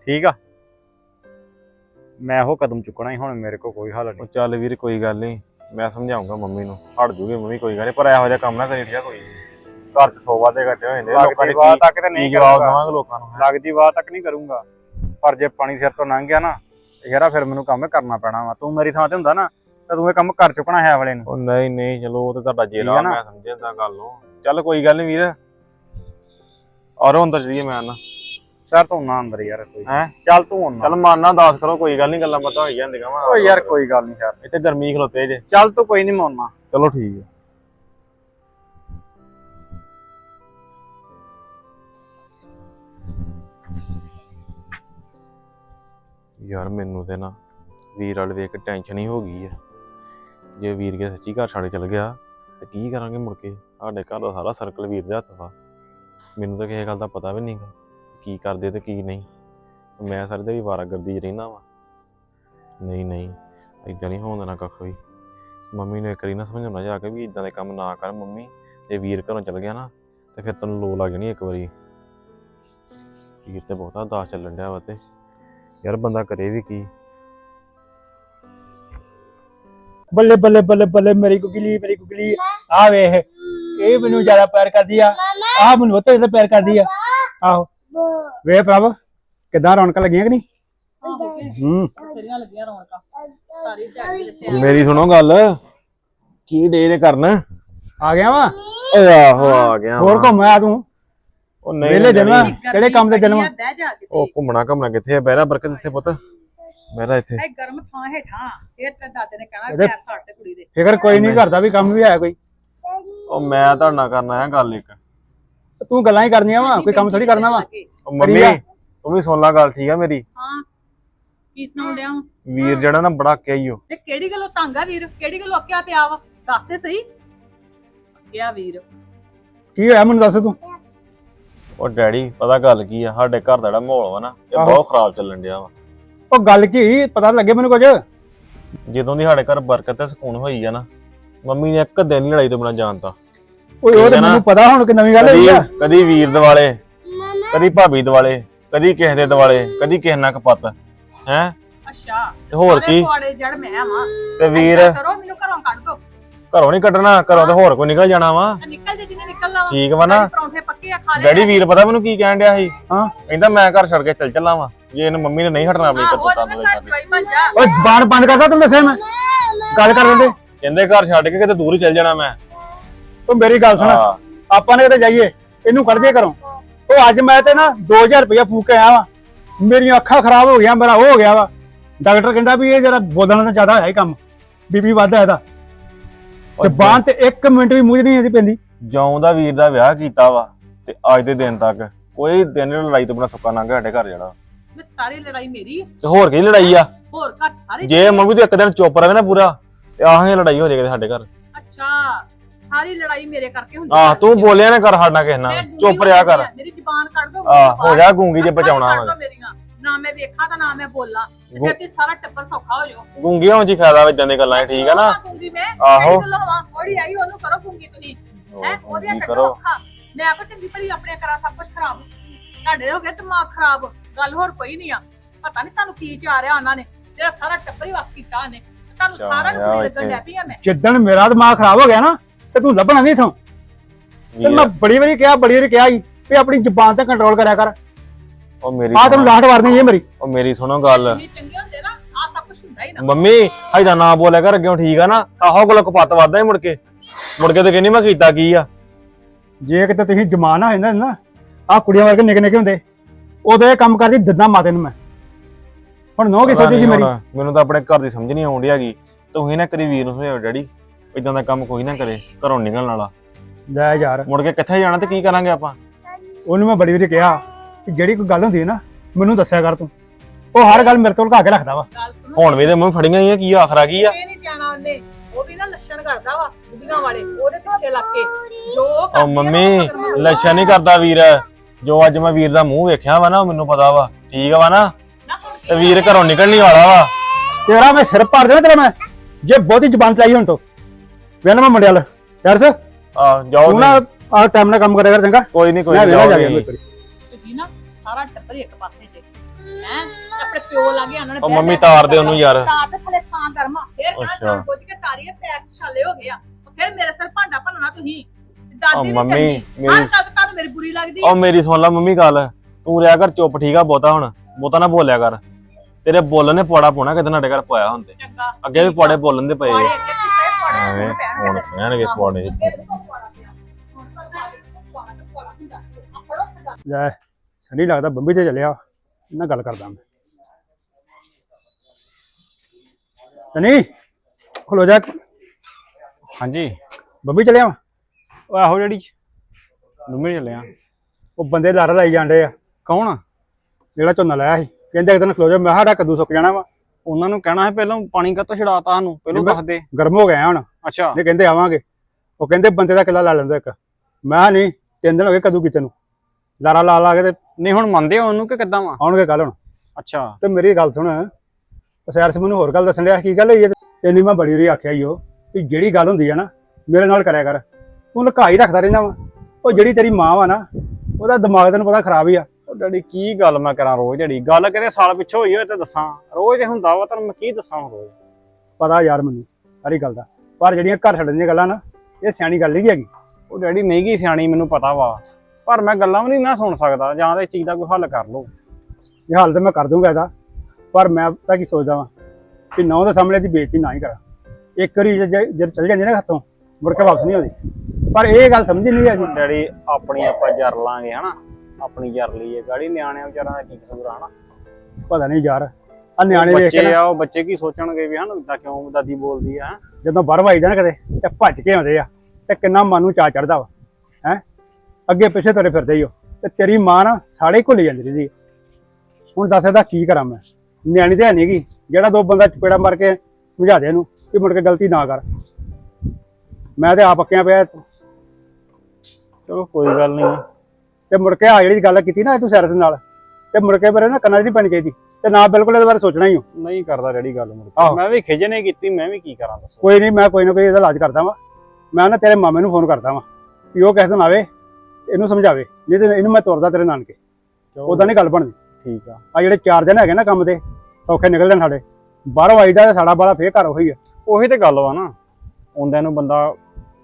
ਠੀਕ ਆ? ਮੈਂ ਉਹ ਕਦਮ ਚੁੱਕਣਾ ਹੀ ਹੁਣ ਮੇਰੇ ਕੋਲ ਕੋਈ ਹੱਲ ਉਹ ਨਹੀਂ ਚੱਲ ਵੀਰ ਕੋਈ ਗੱਲ ਨਹੀਂ ਮੈਂ ਸਮਝਾਉਂਗਾ ਮੰਮੀ ਨੂੰ। ਹਟ ਜੂਗੀ ਮੰਮੀ ਕੋਈ ਗੱਲ ਨਹੀਂ ਪਰ ਇਹੋ ਜਿਹਾ ਕੰਮ ਨਾ ਕਰੀ ਠੀਕ ਆ ਕੋਈ। ਘਰ ਚ ਸੌ ਵਾਦੇ ਘਟੇ ਹੋਏ ਨੇ ਲੋਕਾਂ ਲੱਗਦੀ ਵਾਹ ਕੀ ਤੱਕ ਤੇ ਕੀ ਨਹੀਂ ਜਵਾਬ ਕਰੂੰਗਾ। ਦੇਵਾਂਗੇ ਲੋਕਾਂ ਨੂੰ ਹੈਂ? ਲੱਗਦੀ ਵਾਹ ਤੱਕ ਨਹੀਂ ਕਰੂੰਗਾ। ਪਰ ਜੇ ਪਾਣੀ ਸਿਰ ਤੋਂ ਲੰਘ ਗਿਆ ਨਾ ਯਾਰਾ ਫਿਰ ਮੈਨੂੰ ਕੰਮ ਕਰਨਾ ਪੈਣਾ ਵਾ। ਤੂੰ ਮੇਰੀ ਥਾਂ ਤੇ ਹੁੰਦਾ ਨਾ ਤਾਂ ਤੂੰ ਇਹ ਕੰਮ ਕਰ ਚੁੱਕਣਾ ਹੈ ਵਾਲੇ ਨੂੰ। ਉਹ ਨਹੀਂ ਨਹੀਂ ਚਲੋ ਉਹ ਤੇ ਤੁਹਾਡਾ ਠੀਕ ਜੇਰਾ ਆ ਨਾ? ਮੈਂ ਸਮਝਦਾ ਗੱਲ ਨੂੰ। ਚੱਲ ਕੋਈ ਗੱਲ ਨਹੀਂ ਵੀਰ। ਔਰ ਅੰਦਰ ਚਲੀਏ ਮੈਂ ਨਾ। ਸਰ ਤੂੰ ਨਾ ਅੰਦਰ ਯਾਰ ਕੋਈ। ਹੈ? ਚੱਲ ਤੂੰ ਹੁਣ ਚੱਲ ਮਾਨਣਾ ਦੱਸ ਕਰੋ ਕੋਈ ਗੱਲ ਨਹੀਂ ਗੱਲਾਂ ਬਾਤਾਂ ਹੋਈ ਜਾਂਦੀਆਂ ਵਾ। ਓ ਯਾਰ ਕੋਈ ਗੱਲ ਨਹੀਂ ਯਾਰ। ਇੱਥੇ ਗਰਮੀ ਖਲੋਤੇ ਜੇ। ਚੱਲ ਤੂੰ ਕੋਈ ਨਹੀਂ ਮੋਨਾ ਚਲੋ ਠੀਕ ਹੈ ਯਾਰ ਮੈਨੂੰ ਤੇ ਨਾ ਵੀਰ ਵਾਲੇ ਵੇਖ ਟੈਨਸ਼ਨ ਹੀ ਹੋ ਗਈ ਹੈ ਜੇ ਵੀਰ ਕੇ ਸੱਚੀ ਘਰ ਛੱਡ ਚਲ ਗਿਆ ਤੇ ਕੀ ਕਰਾਂਗੇ ਮੁੜ ਕੇ? ਸਾਡੇ ਘਰ ਦਾ ਸਾਰਾ ਸਰਕਲ ਵੀਰ ਦੇ ਹੱਥ ਵਾ। ਮੈਨੂੰ ਤਾਂ ਕਿਸੇ ਗੱਲ ਦਾ ਪਤਾ ਵੀ ਨਹੀਂਗਾ ਕੀ ਕਰਦੇ ਤੇ ਕੀ ਨਹੀਂ। ਮੈਂ ਸਾਰੇ ਦੇ ਵੀ ਵਾਰਾਗਰਦੀ 'ਚ ਰਹਿਣਾ ਵਾ। ਨਹੀਂ ਨਹੀਂ, ਏਦਾਂ ਨਹੀਂ ਹੋਣ ਦੇਣਾ ਕੱਖ ਵੀ। ਮੰਮੀ ਨੇ ਇੱਕ ਵਾਰੀ ਨਾ ਸਮਝਾਉਣਾ ਜਾ ਕੇ ਵੀ ਇਦਾਂ ਦੇ ਕੰਮ ਨਾ ਕਰ ਮੰਮੀ। ਜੇ ਵੀਰ ਘਰੋਂ ਚਲ ਗਿਆ ਨਾ, ਤੇ ਫਿਰ ਤੈਨੂੰ ਲੋ ਲੱਗ ਜਾਣੀ ਇੱਕ ਵਾਰੀ। ਵੀਰ ਤੇ ਬਹੁਤਾ ਦਾਸ ਚੱਲਣ ਡਿਆ ਵਾ ਤੇ। ਯਾਰ ਬੰਦਾ ਕਰੇ ਵੀ ਕੀ। ਬੱਲੇ ਬੱਲੇ ਬੱਲੇ ਬੱਲੇ, ਮੇਰੀ ਕੁਗਲੀ ਮੇਰੀ ਕੁਗਲੀ ਆ ਵੇਖ, ਇਹ ਮੈਨੂੰ ਜ਼ਿਆਦਾ ਪਿਆਰ ਕਰਦੀ ਆ। ਆ ਮੈਨੂੰ ਉਹ ਜ਼ਿਆਦਾ ਪਿਆਰ ਕਰਦੀ ਆ। ਆਹੋ। ਵੇ ਪ੍ਰਭ ਕਿਦਾਂ ਰੌਣਕਾਂ ਲੱਗੀਆਂ ਕਿ ਨਹੀਂ? ਹੂੰ। ਤੇਰੀਆਂ ਲੱਗੀਆਂ ਰੌਣਕਾਂ ਸਾਰੀ ਦਿਹਾੜੀ ਵਿੱਚ ਮੇਰੀ ਸੁਣੋ ਗੱਲ ਕੀ ਡੇ ਦੇ ਕਰਨ? ਆ ਗਿਆ ਵਾ? ਓਏ ਆਹੋ ਆ ਗਿਆ ਹੋਰ। ਘੁੰਮ ਆਇਆ ਤੂੰ? ਉਹ ਨਹੀਂ ਵਿਹਲੇ ਦਿਨ ਵਾ। ਨਹੀਂ, ਕਿਹੜੇ ਕੰਮ ਤੇ ਜਨਮ? ਬਹਿ ਜਾ ਕਿਤੇ। ਉਹ ਘੁੰਮਣਾ ਘੁੰਮਣਾ ਕਿੱਥੇ ਆ? ਬਹਿਰਾ ਬਰਕਤ ਇੱਥੇ ਪੁੱਤ। ਬਹਿਰਾ ਇੱਥੇ। ਇਹ ਗਰਮ ਥਾਂ ਹੇਠਾਂ। ਇਹ ਤੇ ਦਾਦੇ ਨੇ ਕਹਿਣਾ ਪੈਰ ਤੇ ਕੁੜੀ ਦੇ। ਫਿਕਰ ਕੋਈ ਨਹੀਂ ਕਰਦਾ ਵੀ ਕੰਮ ਵੀ ਆਇਆ ਕੋਈ। ਉਹ ਮੈਂ ਤੁਹਾਡੇ ਨਾਲ ਕਰਨ ਆਇਆ ਗੱਲ ਇੱਕ। ਤੂੰ ਗੱਲਾਂ ਹੀ ਕਰਨੀਆਂ ਵਾ ਕੋਈ ਕੰਮ ਥੋੜੀ ਕਰਨਾ ਵਾ? ਉਹ ਮੰਮੀ ਕਰੀਆ। ਤੂੰ ਵੀ ਸੁਣ ਲੈ ਗੱਲ ਠੀਕ ਆ ਮੇਰੀ? ਹਾਂ। ਕੀ ਸੁਣਾਉਣ ਡਿਆ ਵਾਂ? ਵੀਰ ਜਿਹੜਾ ਨਾ ਬੜਾ ਈ ਓ। ਇਹ ਕਿਹੜੀ ਗੱਲੋਂ ਤੰਗ ਆ ਵੀਰ? ਕਿਹੜੀ ਗੱਲੋਂ ਅੱਕਿਆ ਪਿਆ ਵਾ? ਦੱਸ ਤੇ ਸਹੀ। ਅੱਕਿਆ ਵੀਰ। ਕੀ ਹੋਇਆ ਮੈਨੂੰ ਦੱਸ ਤੂੰ? ਉਹ ਡੈਡੀ ਪਤਾ ਗੱਲ ਕੀ ਆ? ਸਾਡੇ ਘਰ ਦਾ ਜਿਹੜਾ ਮਾਹੌਲ ਵਾ ਨਾ ਇਹ ਆਹੋ। ਬਹੁਤ ਖਰਾਬ ਚੱਲਣ ਡਿਆ ਵਾ। ਉਹ ਗੱਲ ਕੀ ਪਤਾ ਲੱਗੇ ਮੈਨੂੰ ਕੁਝ? ਜਦੋਂ ਦੀ ਸਾਡੇ ਘਰ ਬਰਕਤ ਤੇ ਸਕੂਨ ਹੋਈ ਆ ਨਾ ਮੰਮੀ ਨੇ ਇੱਕ ਦਿਨ ਨੀ ਲੜਾਈ ਤੋਂ ਬਿਨਾ ਜਾਣਤਾ ਓਏ ਉਹ ਤੇ? ਮੈਨੂੰ ਪਤਾ ਹੁਣ ਕਿ ਨਵੀਂ ਗੱਲ ਹੋਈ ਕਦੀ ਆ। ਕਦੀ ਵੀਰ ਦਿਵਾਲੇ ਕਦੀ ਭਾਬੀ ਦਿਵਾਲੇ ਕਦੀ ਕਿਸੇ ਦੇ ਦਿਵਾਲੇ ਕਦੀ ਕਿਸੇ ਨਾਲ ਕਪੱਤ ਹੈ? ਅੱਛਾ। ਤੇ ਹੋਰ ਕੀ? ਕੋੜੇ ਜੜ ਮੈਂ ਵਾਂ ਤੇ ਵੀਰ? ਏਦਾਂ ਕਰੋ ਮੈਨੂੰ ਘਰੋਂ ਕੱਢ ਦੋ। ਘਰੋਂ ਨਹੀਂ ਕੱਢਣਾ ਘਰੋਂ ਤੇ ਹੋਰ ਕੋਈ ਨਿਕਲ ਜਾਣਾ ਵਾ। ਨਿਕਲ ਜੇ ਜਿਹਨੇ ਨਿਕਲਣਾ ਵਾ ਠੀਕ ਵਾ ਨਾ? ਡੈਡੀ ਪਰੌਂਠੇ ਪੱਕੇ ਆ ਖਾ ਲੈ ਡੈਡੀ ਵੀਰ ਪਤਾ ਮੈਨੂੰ ਕੀ ਕਹਿਣ ਡਿਆ ਸੀ? ਹਾਂ। ਕਹਿੰਦਾ ਮੈਂ ਘਰ ਛੱਡ ਕੇ ਚੱਲ ਚੱਲਾਂ ਵਾ। ਜੇ ਇਹਨੂੰ ਮੰਮੀ ਨੇ ਨਹੀਂ ਹਟਣਾ ਆਪਣੀ ਆਹੋ ਕਰਤੂਤਾਂ ਤੋਂ ਘਰ ਜਵਾਈ ਬਣ ਜਾ। ਓਏ ਬਾਣ ਬੰਦ ਕਰਦਾ ਤੈਨੂੰ ਦੱਸਿਆ ਮੈਂ? ਗੱਲ ਕਰ ਦਿੰਦੇ। ਕਹਿੰਦੇ ਘਰ ਛੱਡ ਕੇ ਕਿਤੇ ਦੂਰ ਹੀ ਚੱਲ ਜਾਣਾ ਮੈਂ। ਤੂੰ ਮੇਰੀ ਗੱਲ ਸੁਣ। ਹਾਂ। ਆਪਾਂ ਨੇ ਕਿਤੇ ਜਾਈਏ ਇਹਨੂੰ ਕੱਢ ਜੇ ਘਰੋਂ। ਉਹ ਅੱਜ ਮੈਂ ਤੇ ਨਾ 2000 ਰੁਪਇਆ ਫੂਕ ਕੇ ਆਇਆ ਵਾ। ਮੇਰੀਆਂ ਅੱਖਾਂ ਖਰਾਬ ਹੋ ਗਈਆਂ ਮੇਰਾ ਉਹ ਹੋ ਗਿਆ ਵਾ। ਡਾਕਟਰ ਕਹਿੰਦਾ ਵੀ ਇਹ ਜਿਹੜਾ ਬੋਲਣ ਦਾ ਜ਼ਿਆਦਾ ਹੈ ਹੀ ਕੰਮ। ਬੀਬੀ ਵੱਧ ਹੈ ਇਹਦਾ। ਤੇ ਬਾਂਹ ਤੇ 1 ਮਿੰਟ ਵੀ 'ਚ ਨਹੀਂ ਇਹਦੀ ਪੈਂਦੀ। ਜਿਉਂ ਦਾ ਵੀਰ ਦਾ ਵਿਆਹ ਕੀਤਾ ਵਾ ਤੇ ਅੱਜ ਦੇ ਦਿਨ ਤੱਕ ਕੋਈ ਦਿਨ ਲੜਾਈ ਤੋਂ ਬਿਨਾ ਸੁੱਕਾ ਲੰਘ ਸਾਡੇ ਘਰ ਜਿਹੜਾ ਮੈਂ ਸਾਰੀ ਲੜਾਈ ਮੇਰੀ। ਤੇ ਹੋਰ ਕੀ ਲੜਾਈ ਆ? ਹੋਰ ਘਰ ਸਾਰੇ ਜੇ ਮੰਮੀ ਤੂੰ ਇੱਕ ਦਿਨ ਚੁੱਪ ਰਵੇ ਨਾ ਪੂਰਾ ਤੇ ਆਹ ਹੀ ਲੜਾਈ ਹੋ ਜਾਏਗੀ ਸਾਡੇ ਘਰ। ਅੱਛਾ। ਸਾਰੀ ਲੜਾਈ ਮੇਰੇ ਕਰਕੇ ਹੁੰਦੀ ਆਹ ਆ। ਤੂੰ ਬੋਲਿਆ ਨਾ ਕਰ ਸਾਡਾ ਕਿਸੇ ਨਾਲ। ਚੁੱਪ ਰਿਹਾ ਕਰ। ਮੇਰੀ ਜ਼ੁਬਾਨ ਕੱਢ ਦੋ ਆਹ ਹੋ ਜਾ ਗੂੰਗੀ ਜੇ ਬਚਾਉਣਾ ਵਾ ਨਾ ਮੈਂ ਵੇਖਾਂ ਤਾਂ ਨਾ ਮੈਂ ਬੋਲਾਂ। ਤੇ ਗੂੰ- ਫਿਰ ਤੇ ਸਾਰਾ ਟੱਬਰ ਸੌਖਾ ਹੋ ਜਾਓ ਗੂੰਗੀ ਹੀ ਫਾਇਦਾ ਵਾ ਇਦਾਂ ਦੀਆਂ ਗੱਲਾਂ ਠੀਕ ਆ ਨਾ? ਗੂੰਗੀ ਮੈਂ। ਆਹੋ। ਥੋੜੀ ਆਈ ਉਹਨੂੰ ਕਰੋ ਗੂੰਗੀ ਤੁਸੀਂ। ਹੈ ਉਹਦੀਆਂ ਕਰੋ। ਮੈਂ ਆਪ ਚੰਗੀ ਭਲੀ ਆਪਣੇ ਕਰਾਂ ਸਭ ਕੁਝ ਖਰਾਬ। ਤੁਹਾਡੇ ਹੋ ਗਏ ਦਿਮਾਗ ਖਰਾਬ। ਗੱਲ ਹੋਰ ਕੋਈ ਨਹੀਂ ਆ। ਪਤਾ ਨਹੀਂ ਤੁਹਾਨੂੰ ਕੀ ਚਾਹ ਰਿਹਾ ਉਹਨਾਂ ਨੇ। ਜਿਹੜਾ ਸਾਰਾ ਟੱਬਰ ਹੀ ਵਸ ਕੀਤਾ ਉਹਨੇ। ਤੁਹਾਨੂੰ ਸਾਰਾ ਨੂੰ। ਲੱਗਣ ਡੈ ਪਈ ਆ ਮੈਂ। ਜਿੱਦਣ ਮੇਰਾ ਦਿਮਾਗ ਖਰਾਬ ਹੋ ਗਿਆ ਨਾ ਤੇ ਤੂੰ ਲੱਭਣਾ ਨਹੀਂ ਇਥੋਂ। ਤੇ ਮੈਂ ਬੜੀ ਵਾਰੀ ਕਿਹਾ ਬੜੀ ਵਾਰੀ ਕਿਹਾ ਸੀ ਵੀ ਆਪਣੀ ਜ਼ੁਬਾਨ ਤੇ ਕੰਟਰੋਲ ਕਰਿਆ ਕਰ। ਉਹ ਮੇਰੀ ਆ ਤੈਨੂੰ ਲਾਹਟ ਵਾਰਨੀ ਇਹ ਮੇਰੀ। ਉਹ ਮੇਰੀ ਸੁਣੋ ਗੱਲ। ਚੰਗੇ ਹੁੰਦੇ ਨਾ ਆ ਸਭ ਕੁਝ ਹੁੰਦਾ ਹੀ ਨਾ। ਮੰਮੀ ਹਾਈਦਾ ਨਾ ਬੋਲਿਆ ਕਰ ਅੱਗੇ ਠੀਕ ਆ ਨਾ। ਆਹੋ ਕੋਲ ਕਪੱਤ ਵੱਧਦਾ ਹੀ ਮੁੜ ਕੇ। ਮੁੜ ਕੇ ਤੇ ਕਹਿੰਦੀ ਮੈਂ ਕੀਤਾ ਕੀ ਆ। ਜੇ ਕਿਤੇ ਤੁਸੀਂ ਜਮਾਨ ਆ ਜਾਂਦਾ ਨਾ ਆ ਕੁੜੀਆਂ ਵਰਗੇ ਨਿੱਕੇ ਨਿੱਕੇ ਹੁੰਦੇ ਉਦੋਂ ਇਹ ਕੰਮ ਕਰਦੀ ਦਿੰਦਾ ਮਾਤੇ ਨੂੰ ਮੈਂ। ਹੁਣ ਨੋ ਕੀ ਪਤਾ ਸੋਚੇਗੀ ਨਹੀਂ ਮੇਰੀ। ਮੈਨੂੰ ਤਾਂ ਆਪਣੇ ਘਰ ਦੀ ਸਮਝ ਨਹੀਂ ਆਉਂਦੀ ਹੈਗੀ। ਤੁਸੀਂ ਨਾ ਕਰੀ ਵੀਰ ਨੂੰ ਸਮਝਾਓ ਡੈਡੀ। ਇਦਾਂ ਦਾ ਕੰਮ ਕੋਈ ਨਾ ਕਰੇ ਘਰੋਂ ਨਿਕਲਣ ਵਾਲਾ। ਲੈ ਯਾਰ। ਮੁੜ ਕੇ ਕਿੱਥੇ ਜਾਣਾ ਤੇ ਕੀ ਕਰਾਂਗੇ ਆਪਾਂ? ਉਹਨੂੰ ਮੈਂ ਬੜੀ ਵਾਰੀ ਕਿਹਾ ਕਿ ਜਿਹੜੀ ਕੋਈ ਗੱਲ ਹੁੰਦੀ ਹੈ ਨਾ ਮੈਨੂੰ ਦੱਸਿਆ ਕਰ ਤੂੰ। ਉਹ ਹਰ ਗੱਲ ਮੇਰੇ ਤੋਂ ਲੁਕਾ ਕੇ ਰੱਖਦਾ ਵਾ। ਗੱਲ ਸੁਣੋ। ਹੁਣ ਵੀ ਤੇ ਮੈਂ ਫੜੀਆਂ ਹੀ ਆ ਕੀ ਆਖਰਾ ਕੀ ਆ? ਇਹ ਨਹੀਂ ਜਾਣਾ ਉਹਨੇ। ਉਹ ਵੀ ਨਾ ਲੱਛਣ ਕਰਦਾ ਵਾ ਬੁੱਢੀਆਂ ਵਾਲੇ ਉਹਦੇ ਪਿੱਛੇ ਲੱਗ ਕੇ। ਜੋ ਉਹ ਕਰਦੀ ਆ ਨਾ, ਮੰਮੀ ਮਗਰ ਮਗਰ ਲੱਛਾ ਨਹੀਂ ਕਰਦਾ ਵੀਰ। ਜੋ ਅੱਜ ਮੈਂ ਵੀਰ ਦਾ ਮੂੰਹ ਵੇਖਿਆ ਵਾ ਨਾ ਉਹ ਮੈਨੂੰ ਪਤਾ ਵਾ। ਠੀਕ ਵਾ ਨਾ? ਨਾ ਹੁਣ ਕੀ ਤੇ ਵੀਰ ਘਰੋਂ ਨਿਕਲਣ ਵਾਲਾ ਵਾ। ਤੇਰਾ ਮੈਂ ਸਿਰ ਪਾੜ ਦੇਣਾ ਤੇਰਾ ਮੈਂ। ਜੇ ਬਹੁਤੀ ਜ਼ਬਾਨ ਚਲਾਈ ਹੁਣ ਤੋਂ। ਵੇਨ ਮੈਂ ਮੁੰਡਿਆਲ ਯਾਰ ਸਰ ਆ ਜਾਓ ਤੂੰ ਨਾ। ਆ ਟਾਈਮ ਨਾਲ ਕੰਮ ਕਰਿਆ ਕਰ ਚੰਗਾ। ਕੋਈ ਨਹੀਂ ਕੋਈ ਮੈਂ ਨੀ, ਵੇਲਾ ਜਾਓ ਜਾ ਕੇ ਤੁਸੀਂ। ਤੁਸੀਂ ਨਾ ਸਾਰਾ ਟੱਬਰ ਹੀ ਇੱਕ ਪਾਸੇ ਤੇ। ਹੈ? ਆਪਣੇ ਪਿਓ ਲਾਗੇ ਉਹਨਾਂ ਨੇ ਉਹ ਬਹਿ ਮੰਮੀ ਤਾਰ ਦੇ ਉਹਨੂੰ ਯਾਰ। ਤਾਰ ਤੇ ਥਲੇ ਥਾਂ ਕਰਮਾ ਫਿਰ ਕਹਣਾ ਅੱਛਾ। ਜਾਣ ਬੁੱਝ ਕੇ ਤਾਰੀਏ ਪੈਰ ਛਾਲੇ ਹੋ ਗਿਆ ਫਿਰ ਮੇਰੇ ਸਿਰ ਭਾਂਡਾ ਭੰਨਣਾ ਤੁਸੀਂ। ਦਾਦੀ ਮੰਮੀ ਨਹੀਂ ਚੰਗੀ ਹਰ ਮੇਰੀ ਗੱਲ ਤੁਹਾਨੂੰ ਮੇਰੀ ਬੁਰੀ ਲੱਗਦੀ ਉਹ ਮੇਰੀ ਸੁਣ ਲੈ ਮੰਮੀ ਗੱਲ। ਤੂੰ ਰਿਆ ਕਰ ਚੁੱਪ ਠੀਕ ਆ ਬਹੁਤਾ ਹੁਣ। ਬਹੁਤਾ ਨਾ ਬੋਲਿਆ ਕਰ। ਤੇਰੇ ਬੋਲਣ ਨੇ ਪੌੜਾ ਪਾਉਣਾ ਕਿਤੇ ਸਾਡੇ ਘਰ ਪਾਇਆ ਹੁੰਦੇ। ਚੰਗਾ। ਅੱਗੇ ਵੀ ਪੌੜੇ ਬੋਲਣ ਦੇ ਪਏ ਪਾੜੇ ਆ। ਅੱਗੇ ਪਾੜੇ ਐਵੇਂ ਹੁਣ ਇੱਥੇ। ਲੈ ਸਨੀ ਲੱਗਦਾ ਬੰਬੀ ਤੇ ਚੱਲਿਆ। ਇਹਨਾਂ ਗੱਲ ਕਰਦਾ ਮੈਂ। ਸਨੀ ਖਲੋ ਜਾ ਹਾਂਜੀ। ਬੰਬੀ ਚੱਲਿਆ ਵਾਂ? ਉਹ ਆਹੋ ਜਿਹੜੀ ਦੁਮੇ ਚੱਲਿਆ ਉਹ ਬੰਦੇ ਲਾਰਾ ਲਾਈ ਜਾਂਦੇ ਆ। ਕੌਣ? ਜਿਹੜਾ ਝੋਨਾ ਲਾਇਆ ਸੀ। ਕਹਿੰਦੇ ਇੱਕ ਦਿਨ ਖਲੋ ਜਾ। ਮੈਂ ਕਿਹਾ ਸਾਡਾ ਕੱਦੂ ਸੁੱਕ ਜਾਣਾ ਵਾ। ਉਹਨਾਂ ਨੂੰ ਕਹਿਣਾ ਹੈ ਪਹਿਲਾਂ ਪਾਣੀ ਕਾਤੋਂ ਛਡਾਤਾ ਸਾਨੂੰ? ਪਹਿਲਾਂ ਦੱਸ ਦੇ ਗਰਮ ਹੋ ਗਿਆ ਹੁਣ। ਅੱਛਾ। ਇਹ ਕਹਿੰਦੇ ਆਵਾਂਗੇ। ਉਹ ਕਹਿੰਦੇ ਬੰਦੇ ਦਾ ਕਿੱਲਾ ਲਾ ਲੈਂਦਾ ਇੱਕ। ਮੈਂ ਨਹੀਂ ਤਿੰਨ ਦਿਨ ਹੋ ਗਏ ਕਦੂ ਕੀਤੇ ਨੂੰ। ਲਾਰਾ ਲਾ ਲਾ ਕੇ ਤੇ ਨਹੀਂ ਹੁਣ ਮੰਨਦੇ ਹੋ ਉਹਨੂੰ ਕਿ ਕਿੱਦਾਂ ਵਾ? ਆਉਣਗੇ ਕੱਲ ਹੁਣ। ਅੱਛਾ। ਤੇ ਮੇਰੀ ਗੱਲ ਸੁਣ। ਸੈਰਸ ਮੈਨੂੰ ਹੋਰ ਗੱਲ ਦੱਸਣ ਡਿਆ ਕੀ ਗੱਲ ਹੋਈ ਹੈ? ਤੈਨੂੰ ਮੈਂ ਬੜੀ ਵਾਰੀ ਆਖਿਆ ਉਹ ਵੀ ਜਿਹੜੀ ਗੱਲ ਹੁੰਦੀ ਆ ਨਾ ਮੇਰੇ ਨਾਲ ਕਰਿਆ ਕਰ। ਤੂੰ ਲੁਕਾ ਹੀ ਰੱਖਦਾ ਰਹਿੰਦਾ ਵਾ। ਉਹ ਜਿਹੜੀ ਤੇਰੀ ਮਾਂ ਵਾ ਨਾ ਉਹਦਾ ਦਿਮਾਗ ਤੈਨੂੰ ਪਤਾ ਖਰਾਬ ਹੀ ਆ। ਡੈਡੀ ਕੀ ਗੱਲ ਮੈਂ ਕਰਾਂ ਰੋਜ਼ ਜਿਹੜੀ ਗੱਲ ਕਿਤੇ ਸਾਲ ਪਿੱਛੋਂ ਹੋਈ ਹੋਏ ਤੇ ਦੱਸਾਂ। ਰੋਜ਼ ਇਹ ਹੁੰਦਾ ਵਾ ਤੁਹਾਨੂੰ ਮੈਂ ਕੀ ਦੱਸਾਂ ਹੁਣ ਰੋਜ਼? ਪਤਾ ਯਾਰ ਮੈਨੂੰ ਸਾਰੀ ਗੱਲ ਦਾ। ਪਰ ਜਿਹੜੀਆਂ ਘਰ ਛੱਡਣ ਦੀਆਂ ਗੱਲਾਂ ਨਾ ਇਹ ਸਿਆਣੀ ਗੱਲ ਨਹੀਂ ਹੈਗੀ। ਉਹ ਡੈਡੀ ਨਹੀਂ ਗਈ ਸਿਆਣੀ ਮੈਨੂੰ ਪਤਾ ਵਾ। ਪਰ ਮੈਂ ਗੱਲਾਂ ਵੀ ਨਹੀਂ ਨਾ ਸੁਣ ਸਕਦਾ ਜਾਂ ਤਾਂ ਇਹ ਚੀਜ਼ ਦਾ ਕੋਈ ਹੱਲ ਕਰ ਲਓ। ਇਹ ਹਾਲ ਤੇ ਮੈਂ ਕਰ ਦੂੰਗਾ ਇਹਦਾ। ਪਰ ਮੈਂ ਤਾਂ ਕੀ ਸੋਚਦਾ ਵਾਂ ਕਿ ਨੌ ਦੇ ਸਾਹਮਣੇ ਦੀ ਬੇਇੱਜ਼ਤੀ ਨਾ ਹੀ ਕਰਾਂ। ਇੱਕ ਵਾਰੀ ਜੇ ਜੇ ਚੱਲ ਜਾਂਦੀ ਨਾ ਹੱਥੋਂ ਮੁੜ ਕੇ ਵਾਪਸ ਨਹੀਂ ਆਉਂਦੀ। ਪਰ ਇਹ ਗੱਲ ਸਮਝ ਨਹੀਂ ਆਈ ਡੈਡੀ ਆਪਣੀ ਆਪਾਂ ਜਰ ਲਾਂਗੇ ਹਨਾ? ਆਪਣੀ ਜਰ ਲਈਏ ਗਾੜੀ ਨਿਆਣਿਆਂ ਵਿਚਾਰਾਂ ਦਾ ਕੀ ਕਸੂਰ ਆ ਹਨਾ? ਪਤਾ ਨਹੀਂ ਯਾਰ ਆ ਨਿਆਣੇ ਦੇਖ ਕੇ ਬੱਚੇ ਨਾ, ਆ ਉਹ ਬੱਚੇ ਕੀ ਸੋਚਣਗੇ ਵੀ ਹਨ ਇਦਾਂ ਕਿਉਂ ਦਾਦੀ ਬੋਲਦੀ ਆ ਜਦੋਂ ਬਾਹਰ ਵਾਈ ਜਾਣ ਕਦੇ ਤੇ ਭੱਜ ਕੇ ਆਉਂਦੇ ਆ ਤੇ ਕਿੰਨਾ ਮਨ ਨੂੰ ਚਾ ਚੜਦਾ ਵਾ ਹੈ? ਅੱਗੇ ਪਿੱਛੇ ਤੁਰੇ ਫਿਰਦੇ ਹੀ ਹੋ ਤੇ ਤੇਰੀ ਮਾਂ ਨਾ ਸਾੜੇ ਘੁੱਲ ਜਾਂਦੀ ਰਹੀ ਹੁਣ ਦੱਸ ਇਹਦਾ ਕੀ ਕਰਾਂ ਮੈਂ? ਨਿਆਣੀ ਤੇ ਹੈ ਨੀ ਗੀ ਜਿਹੜਾ ਦੋ ਬੰਦਾ ਚਪੇੜਾ ਮਾਰ ਕੇ ਸਮਝਾ ਦੇ ਇਹਨੂੰ ਕਿ ਮੁੜ ਕੇ ਗਲਤੀ ਨਾ ਕਰ। ਮੈਂ ਤੇ ਆਪ ਅੱਕਿਆ ਪਿਆ ਚਲੋ ਕੋਈ ਗੱਲ ਨਹੀਂ ਤੇ ਮੁੜ ਕੇ ਆ ਜਿਹੜੀ ਗੱਲ ਕੀਤੀ ਨਾ ਤੂੰ ਸੈਰਸ ਨਾਲ ਤੇ ਮੁੜ ਕੇ ਮੇਰੇ ਨਾ ਕੰਨਾਂ 'ਚ ਨਹੀਂ ਪੈਣੀ ਚਾਹੀਦੀ ਤੇ ਨਾ ਬਿਲਕੁਲ ਇਹਦੇ ਬਾਰੇ ਸੋਚਣਾ ਹੀ ਹੋ ਨਹੀਂ ਕਰਦਾ ਡੈਡੀ ਗੱਲ ਮੁੜ ਆਹੋ। ਕੇ ਮੈਂ ਵੀ ਖਿਜਨੇ ਕੀਤੀ ਮੈਂ ਵੀ ਕੀ ਕਰਾਂ ਦੱਸੋ। ਕੋਈ ਨਹੀਂ ਮੈਂ ਕੋਈ ਨਾ ਕੋਈ ਇਹਦਾ ਇਲਾਜ ਕਰਦਾ ਵਾਂ। ਮੈਂ ਨਾ ਤੇਰੇ ਮਾਮੇ ਨੂੰ ਫੋਨ ਕਰਦਾ ਵਾਂ ਕਿ ਉਹ ਕਿਸੇ ਦਿਨ ਆਵੇ ਇਹਨੂੰ ਸਮਝਾਵੇ ਨਹੀਂ ਤੇ ਇਹਨੂੰ ਮੈਂ ਤੋਰਦਾ ਤੇਰੇ ਨਾਨਕੇ। ਉਦਾਂ ਨਹੀਂ ਗੱਲ ਬਣਦੀ। ਠੀਕ ਆ। ਆ ਜਿਹੜੇ ਚਾਰ ਦਿਨ ਹੈਗੇ ਨਾ ਕੰਮ ਦੇ ਸੌਖੇ ਨਿਕਲ ਜਾਣ ਸਾਡੇ। ਬਾਹਰੋਂ ਆਈਦਾ ਤੇ ਸਾਡਾ ਬਾਲਾ ਫੇਰ ਘਰ ਉਹੀ ਆ। ਉਹੀ ਤੇ ਗੱਲ ਵਾ ਨਾ। ਉਹਦਿਆਂ ਨੂੰ ਬੰਦਾ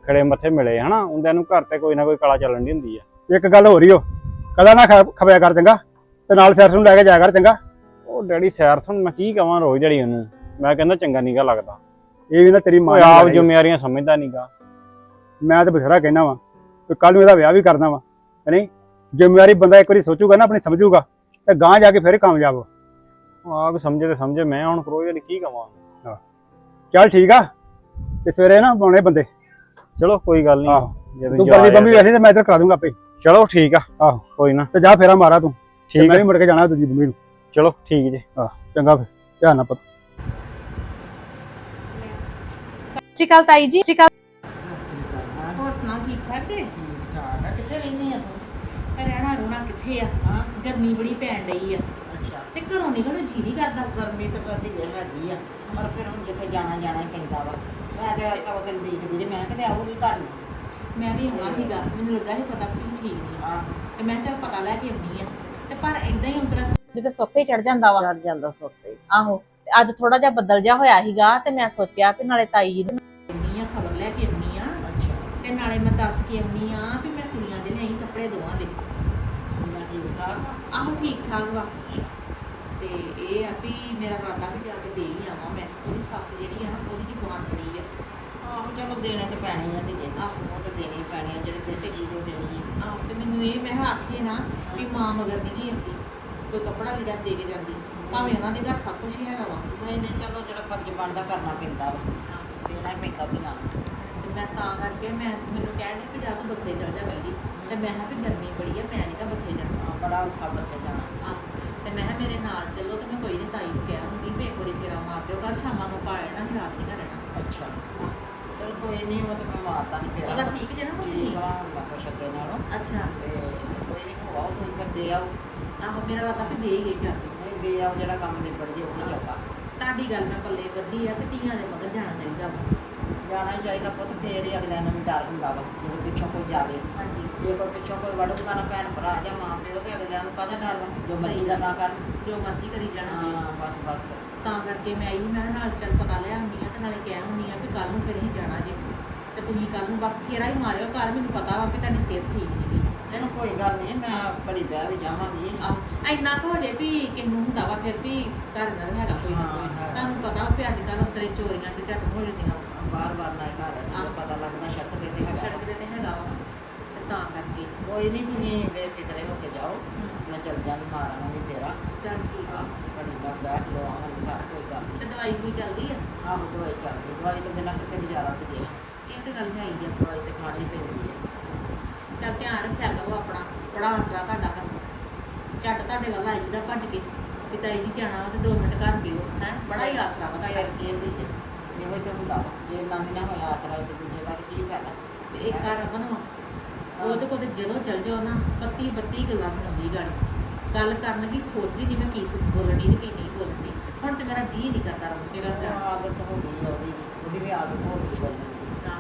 ਖੜੇ ਮੱਥੇ ਮਿਲੇ ਹਨਾ ਉਹਦਿਆਂ ਨੂੰ ਘਰ ਤੇ ਕੋਈ ਨਾ ਕੋਈ ਕਲਾ ਚੱਲਣ ਦੀ ਹੁੰਦੀ ਆ। ਇੱਕ ਗੱਲ ਹੋ ਰਹੀ ਓ। ਕਦਾ ਨਾ ਖ- ਖਪਿਆ ਕਰ ਚੰਗਾ ਤੇ ਨਾਲ ਸੈਰਸ ਨੂੰ ਲੈ ਕੇ ਜਾਇਆ ਕਰ ਚੰਗਾ। ਉਹ ਡੈਡੀ ਸੈਰ ਸੁਣ ਮੈਂ ਕੀ ਕਵਾਂ ਰੋਜ਼ ਜਿਹੜੀ ਉਹਨੂੰ? ਮੈਂ ਕਹਿੰਦਾ ਚੰਗਾ ਨੀਗਾ ਲੱਗਦਾ। ਇਹ ਵੀ ਨਾ ਤੇਰੀ ਮਾਂ ਆਪ। ਜ਼ਿੰਮੇਵਾਰੀਆਂ ਸਮਝਦਾ ਨੀਗਾ। ਮੈਂ ਤਾਂ ਬਥੇਰਾ ਕਹਿਣਾ ਵਾਂ ਕਿ ਕੱਲ ਨੂੰ ਇਹਦਾ ਵਿਆਹ ਵੀ ਕਰਨਾ ਵਾ। ਨਹੀਂ? ਜ਼ਿੰਮੇਵਾਰੀ ਬੰਦਾ ਇੱਕ ਵਾਰੀ ਸੋਚੂਗਾ ਨਾ ਆਪਣੀ ਸਮਝੂਗਾ ਤੇ ਗਾਂ ਜਾ ਕੇ ਫਿਰ ਕਾਮਯਾਬ ਆਪ ਸਮਝੇ ਤੇ ਸਮਝੇ ਮੈਂ ਹੁਣ ਰੋਜ਼ ਜਿਹੜੀ ਕੀ ਕਵਾਂ? ਚੱਲ ਠੀਕ ਆ ਤੇ ਸਵੇਰੇ ਨਾ ਪਾਉਣੇ ਬੰਦੇ। ਚਲੋ ਕੋਈ ਗੱਲ ਨਹੀਂ ਜਦੋਂ ਤੂੰ ਬੰਦੀ ਬੰਬੀ ਵੈਸੇ ਤੇ ਮੈਂ ਇੱਧਰ ਕਰਾ ਦੂੰਗਾ ਆਪੇ। ਚਲੋ ਠੀਕ ਆ। ਆਹੋ। ਕੋਈ ਨਾ। ਤੇ ਜਾ ਫੇਰਾ ਮਾਰਾ ਤੂੰ। ਠੀਕ ਮੈਂ ਵੀ ਮੁੜ ਕੇ ਜਾਣਾ ਦੂਜੀ ਬੰਬੀ ਨੂੰ। ਚਲੋ ਠੀਕ ਜੇ। ਚੰਗਾ ਫਿਰ। ਧਿਆਨ ਨਾਲ ਪਤਾ। ਸਤਿ ਸ਼੍ਰੀ ਅਕਾਲ ਤਾਈ ਜੀ ਸਤਿ ਸ਼੍ਰੀ ਅਕਾਲ ਹੋਰ ਸੁਣਾਓ ਠੀਕ ਠਾਕ ਜੀ? ਠੀਕ ਠਾਕ ਆ ਕਿੱਥੇ ਰਹਿੰਦੀ ਆ ਤੂੰ? ਰਹਿਣਾ ਰੋਣਾ ਕਿੱਥੇ ਆ? ਹਾਂ। ਗਰਮੀ ਬੜੀ ਪੈਣ ਡਈ ਆ। ਅੱਛਾ। ਤੇ ਘਰੋਂ ਨਿਕਲਣ ਨੂੰ ਜੀ ਨਹੀਂ ਕਰਦਾ। ਗਰਮੀ ਤਾਂ ਵਧੀ ਹੈਗੀ ਆ। ਪਰ ਫਿਰ ਹੁਣ ਜਿੱਥੇ ਜਾਣਾ ਜਾਣਾ ਹੀ ਪੈਂਦਾ ਵਾ। ਮੈਂ ਤੇ ਸਭ ਦਿਨ ਦੇਖਦੀ ਰਹੀ ਮੈਂ ਕਿਤੇ ਆਊਗੀ ਘਰ ਨੂੰ। ਮੈਂ ਵੀ ਆਉਣਾ ਸੀਗਾ ਮੈਨੂੰ ਲੱਗਾ ਸੀ ਪਤਾ ਕਿ ਠੀਕ ਨਹੀਂ ਹਾਂ। ਤੇ ਮੈਂ ਚੱਲ ਪਤਾ ਲੈ ਕੇ ਆਉਣੀ ਆ। ਤੇ ਪਰ ਇਦਾਂ ਹੀ ਉਂਤਰਾ ਜਿੱਤੇ ਸੁੱਕੇ ਚੜ ਜਾਂਦਾ ਵਾ। ਚੜ ਜਾਂਦਾ ਸੁੱਤੇ। ਆਹੋ ਤੇ ਅੱਜ ਥੋੜਾ ਜਿਹਾ ਬੱਦਲ ਜਿਹਾ ਹੋਇਆ ਸੀਗਾ ਤੇ ਮੈਂ ਸੋਚਿਆ ਕਿ ਨਾਲੇ ਤਾਈ ਜੀ ਨੂੰ ਆਉਣੀ ਆ ਖਬਰ ਲੈ ਕੇ ਆਉਣੀ ਆ। ਅੱਛਾ। ਤੇ ਨਾਲੇ ਮੈਂ ਦੱਸ ਕੇ ਆਉਣੀ ਆ ਵੀ ਮੈਂ ਕੁੜੀਆਂ ਦੇ ਲਈ ਕੱਪੜੇ ਦੋਵਾਂ ਦੇ। ਠੀਕ ਠਾਕ ਵਾ? ਆਹੋ ਠੀਕ ਠਾਕ ਵਾ। ਤੇ ਇਹ ਆ ਵੀ ਮੇਰਾ ਰਾਦਾ ਵੀ ਜਾ ਕੇ ਦੇ ਹੀ ਆਵਾਂ ਮੈਂ। ਉਹਦੀ ਸੱਸ ਜਿਹੜੀ ਆ ਨਾ ਉਹਦੀ ਜ਼ੁਬਾਨ ਬੜੀ ਆ। ਆਹੋ ਚਲੋ ਦੇਣੇ ਤੇ ਪੈਣੇ ਹੀ ਆ ਤੇ ਆਹੋ ਉਹ ਤੇ ਦੇਣੇ ਪੈਣੇ ਆ ਜਿਹੜੇ ਤੇ ਚੀਜ਼ ਉਹ ਦੇਣੀ ਆ। ਆਹੋ ਤੇ ਮੈਨੂੰ ਇਹ ਮੈਂ ਆਖੇ ਨਾ ਵੀ ਮਾਂ ਮਗਰ ਨਹੀਂ ਗਈ ਆਉਂਦੀ ਕੋਈ ਕੱਪੜਾ ਲੀੜਾ ਦੇ ਕੇ ਜਾਂਦੀ। ਭਾਵੇਂ ਉਹਨਾਂ ਦੇ ਘਰ ਸਭ ਕੁਝ ਹੀ ਹੈਗਾ ਵਾ। ਨਹੀਂ ਨਹੀਂ ਚਲੋ ਜਿਹੜਾ ਫਰਜ਼ ਬਣਦਾ ਕਰਨਾ ਪੈਂਦਾ ਵਾ। ਦੇਣਾ ਹੀ ਪੈਂਦਾ ਧੀਆਂ ਨੂੰ। ਤੇ ਮੈਂ ਤਾਂ ਕਰਕੇ ਮੈਂ ਮੈਨੂੰ ਕਹਿਣ ਕਿ ਜਾ ਤੂੰ ਬੱਸੇ ਚੱਲ ਜਾ ਕੱਲੀ ਤੇ ਮੈਂ ਕਿਹਾ ਵੀ ਗਰਮੀ ਬੜੀ ਆ ਮੈਂ ਨਹੀਂ ਤਾਂ ਬੱਸੇ ਜਾਣਾ। ਹਾਂ, ਬੜਾ ਔਖਾ ਬੱਸੇ ਜਾਣਾ। ਤੇ ਮੈਂ ਕਿਹਾ ਮੇਰੇ ਨਾਲ ਚੱਲੋ ਤੇ ਮੈਂ ਕੋਈ ਨਹੀਂ ਤਾਈ ਨੂੰ ਕਿਹਾ ਹੁੰਦੀ ਵੀ ਇੱਕ ਵਾਰੀ ਫੇਰਾ ਮਾਰ ਦਿਓ। ਘਰ ਸ਼ਾਮਾਂ ਨੂੰ ਪਾ ਲੈਣਾ ਰਾਤ ਨਹੀਂ ਘਰ ਰਹਿਣਾ ਅੱਛਾ। ਚਲ ਕੋਈ ਨਹੀਂ ਉਹ ਤੇ ਮੈਂ ਮਾਰਦਾ ਨਹੀਂ ਫੇਰ ਉਹਦਾ ਠੀਕ ਜੇ ਨਾ ਹੁਣ ਠੀਕ ਹੁਣ ਮੈਂ ਖੁਸ਼ ਅੱਗੇ ਨਾਲੋਂ। ਅੱਛਾ। ਤੇ ਕੋਈ ਨਹੀਂ ਉਹ ਤੁਸੀਂ ਫਿਰ ਦੇ ਆਓ ਆਹੋ ਮੇਰਾ ਰਾਤਾ ਵੀ ਦੇ ਹੀ ਗਈ ਜਾ ਕੇ। ਨਹੀਂ ਦੇ ਆਓ ਜਿਹੜਾ ਕੰਮ ਨਿਬੜ ਜੇ ਉਹ ਚੱਲਦਾ ਤੁਹਾਡੀ ਗੱਲ ਮੈਂ ਪੱਲੇ ਬੱਧੀ ਆ ਕਿ ਧੀਆਂ ਦੇ ਮਗਰ ਜਾਣਾ ਚਾਹੀਦਾ ਵਾ। ਜਾਣਾ ਹੀ ਚਾਹੀਦਾ ਪੁੱਤ ਫੇਰ ਹੀ ਅਗਲੇ ਨੂੰ ਵੀ ਡਰ ਹੁੰਦਾ ਵਾ ਜਦੋਂ ਪਿੱਛੋਂ ਕੋਈ ਜਾਵੇ। ਹਾਂਜੀ। ਜੇ ਕੋਈ ਪਿੱਛੋਂ ਕੋਈ ਵੜੂਗਾ ਨਾ ਭੈਣ ਭਰਾ ਜਾਂ ਮਾਂ ਪਿਓ ਤੇ ਅਗਲਿਆਂ ਨੂੰ ਕਾਹਦਾ ਡਰ ਵਾ? ਜੋ ਸਹੀ ਮਰਜ਼ੀ ਗੱਲ। ਕਰਨਾ ਕਰਨ। ਜੋ ਮਰਜ਼ੀ ਕਰੀ ਜਾਣਾ। ਹਾਂ ਬਸ ਬਸ। ਤਾਂ ਕਰਕੇ ਮੈਂ ਆਈ ਮੈਂ ਨਾਲ ਚੱਲ ਪਤਾ ਲਿਆ ਹੁੰਦੀ ਆ ਤੇ ਨਾਲੇ ਕਹਿ ਹੁੰਦੀ ਆ ਵੀ ਕੱਲ ਨੂੰ ਫਿਰ ਅਸੀਂ ਜਾਣਾ ਜੇ। ਤੇ ਤੁਸੀਂ ਕੱਲ ਨੂੰ ਬਸ ਫੇਰਾ ਹੀ ਮਾਰਿਓ ਘਰ ਮੈਨੂੰ ਪਤਾ ਵਾ ਵੀ ਤੁਹਾਡੀ ਸਿਹਤ ਠੀਕ ਨਹੀਂ ਗੀ ਚਲੋ ਕੋਈ ਗੱਲ ਨਹੀਂ ਮੈਂ ਬੜੀ ਵਿਆਹ ਵੀ ਜਾਵਾਂਗੀ। ਆਹ ਇੰਨਾ ਕੁ ਹੋ ਜੇ ਵੀ ਕਿਸੇ ਨੂੰ ਹੁੰਦਾ ਵਾ ਫਿਰ ਵੀ ਘਰ ਨਾਲ ਹੈਗਾ ਕੋਈ ਨਾ ਹਾਂ, ਕੋਈ ਹੈਗਾ। ਤੁਹਾਨੂੰ ਪਤਾ ਵੀ ਅੱਜ ਕੱਲ੍ਹ ਉਤਰੇ ਚੋਰੀਆਂ ਤੇ ਝੱਟ ਹੋ ਜਾਂਦੀਆਂ ਬਾਰ ਬਾਰ ਨਾ ਘਰ ਜਦੋਂ। ਪਤਾ ਲੱਗਦਾ ਸ਼ੱਕ ਤੇ ਤੇ ਹੈਗਾ। ਸੜਕ ਦੇ ਤੇ ਹੈਗਾ ਵਾ ਤੇ ਤਾਂ ਕਰਕੇ। ਕੋਈ ਨਹੀਂ ਤੁਸੀਂ ਬੇਫਿਕਰੇ ਹੋ ਕੇ ਜਾਓ। ਹਮ, ਮੈਂ ਚੱਲ ਜਾਂਗੀ ਮਾਰਾਂਗੀ ਤੇਰਾ ਚੱਲ ਠੀਕ ਆ। ਵਾਰ ਬੈਠ ਲੋ ਆਵਾਂਗੀ ਘਰ ਕੋਈ ਗੱਲ ਤੇ ਦਵਾਈ ਕੋਈ ਚੱਲਦੀ ਆ? ਨਹੀਂ ਆਹੋ ਦਵਾਈ ਚੱਲਦੀ ਦਵਾਈ ਤੋਂ ਬਿਨਾਂ ਕਿਤੇ ਗੁਜ਼ਾਰਾ ਤੇ ਜੇ ਇਹ ਤੇ ਗੱਲ ਹੈ ਹੀ ਆ। ਦਵਾਈ ਤੇ ਖਾਣੀ ਪੈਂਦੀ ਹੈ ਚੱਲ ਧਿਆਨ ਰੱਖਿਆ ਕਰੋ ਆਪਣਾ। ਬੜਾ ਆਸਰਾ ਤੁਹਾਡਾ ਮੈਨੂੰ ਝੱਟ ਤੁਹਾਡੇ ਵੱਲ ਆਈ ਦਾ ਭੱਜ ਕੇ। ਵੀ ਤਾਈ ਜੀ ਜਾਣਾ ਵਾ ਤੇ 2 ਮਿੰਟ ਘਰ ਦਿਓ ਹੈ? ਬੜਾ ਹੀ ਆਸਰਾ ਵਾ ਤੁਹਾਡਾ। ਫਿਰ ਕੀ ਹੁੰਦੀ ਹੈ ਇਹੋ ਤੇ ਹੁੰਦਾ ਵਾ। ਜੇ ਨਾ ਵੀ ਨਾ ਹੋਇਆ ਆਸਰਾ ਇੱਕ ਦੂਜੇ ਦਾ ਤੇ ਕੀ ਫਾਇਦਾ? ਤੇ ਇੱਕ ਘਰ ਉਹਦੇ ਕੋਲ ਤੇ ਜਦੋਂ ਚੱਲ ਜਾਓ ਨਾ ਪੱਤੀ ਬੱਤੀ ਗੱਲਾਂ ਸੁਣਾਉਂਦੀ ਗਾੜੀ। ਗੱਲ ਕਰਨ ਦੀ ਸੋਚਦੀ ਨਹੀਂ ਮੈਂ ਕੀ ਸੁਣ ਬੋਲਣੀ ਤੇ ਕੀ ਨਹੀਂ ਬੋਲਣੀ। ਹੁਣ ਤੇ ਮੇਰਾ ਜੀ ਨਹੀਂ ਕਰਦਾ ਰਮ ਕੇ ਘਰ ਜਾਣ ਆਦਤ ਹੋ ਗਈ ਉਹਦੀ ਵੀ ਉਹਦੀ ਵੀ ਆਦਤ ਹੋ ਗਈ ਬੋਲਣ ਦੀ। ਦਾ